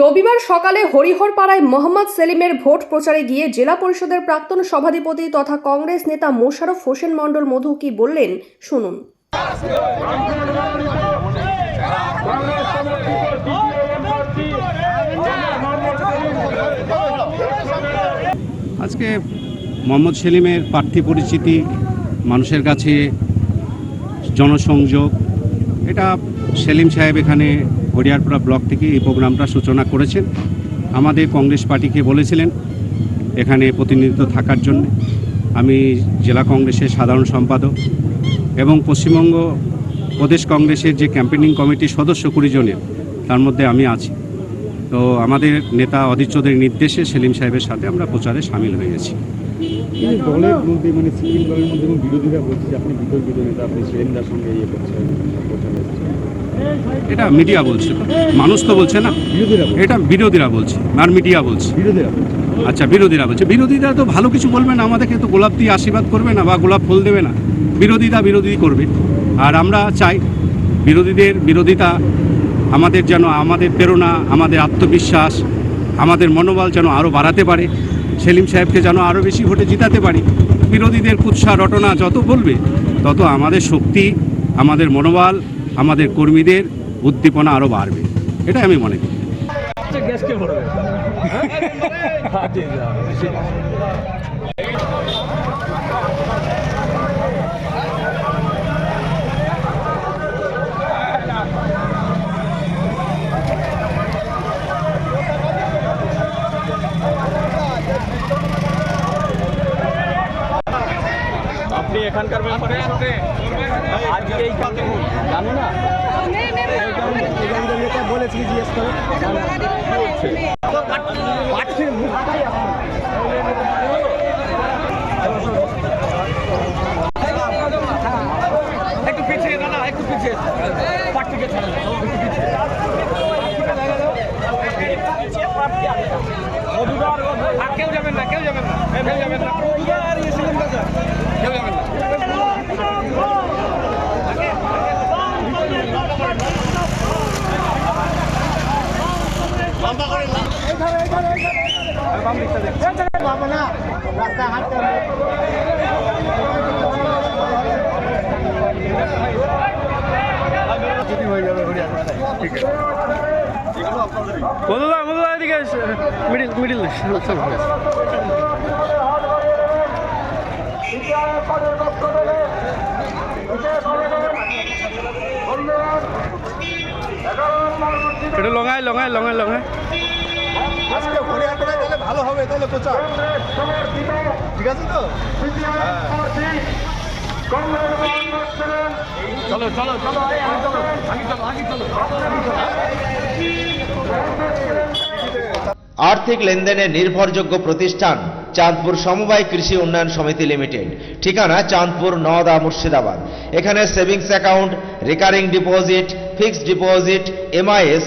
রবিবার সকালে হরিহরপাড়ায় মোহাম্মদ সেলিমের ভোট প্রচারে গিয়ে জেলা পরিষদের প্রাক্তন সভাধিপতি তথা কংগ্রেস নেতা মোশাররফ হোসেন মণ্ডল মধু কি বললেন, শুনুন। আজকে মোহাম্মদ সেলিমের প্রার্থী পরিচিতি, মানুষের কাছে জনসংযোগ, এটা সেলিম সাহেব এখানে হরিয়ারপাড়া ব্লক থেকে এই প্রোগ্রামটা সূচনা করেছেন। আমাদের কংগ্রেস পার্টিকে বলেছিলেন, এখানে প্রতিনিধিত্ব থাকার জন্য। আমি জেলা কংগ্রেসের সাধারণ সম্পাদক এবং পশ্চিমবঙ্গ প্রদেশ কংগ্রেসের যে ক্যাম্পেনিং কমিটির সদস্য কুড়ি জনের, তার মধ্যে আমি আছি। তো আমাদের নেতা অধীর চৌধুরীর নির্দেশে সেলিম সাহেবের সাথে আমরা প্রচারে সামিল হয়ে গেছি মানে দলের মধ্যে এসেছেন। এটা মিডিয়া বলছে। মানুষ তো বলছে না। এটা বিরোধীরা বলছে আর মিডিয়া বলছে। আচ্ছা বিরোধীরা বলছে। বিরোধীরা তো ভালো কিছু বলবে না আমাদেরকে তো গোলাপ দিয়ে আশীর্বাদ করবে না বা গোলাপ ফুল দেবে না। বিরোধীরা বিরোধী করবে। আর আমরা চাই বিরোধীদের বিরোধিতা আমাদের যেন আমাদের প্রেরণা আমাদের আত্মবিশ্বাস আমাদের মনোবল যেন আরও বাড়াতে পারে। সেলিম সাহেবকে যেন আরও বেশি ভোটে জিতাতে পারি। বিরোধীদের কুৎসা রটনা যত বলবে তত আমাদের শক্তি আমাদের মনোবল আমাদের কর্মীদের উদ্দীপনা আরও বাড়বে। এটাই আমি মনে করি। আপনি এখানকার ব্যাপারে আজকে এই জানো না একটু পিছিয়ে দাদা একটু পিছিয়ে পার্টিকে ছাড়া একটু পিছিয়ে আর কেউ যাবেন না কেউ যাবেন না কেউ যাবেন না মধুদা মধুদা এদিকে মিডিল মিডিল একটু লঙাই লঙাই লঙাই লঙাই আজকে ভালো হবে তাহলে প্রচার ঠিক আছে তো? চলো চলো চলো চলো আগে চলো আগে চলো। আর্থিক লেনদেনের নির্ভরযোগ্য প্রতিষ্ঠান চাঁদপুর সমবায় কৃষি উন্নয়ন সমিতি লিমিটেড। ঠিকানা চাঁদপুর নওদা মুর্শিদাবাদ। এখানে savings account recurring deposit fixed deposit MIS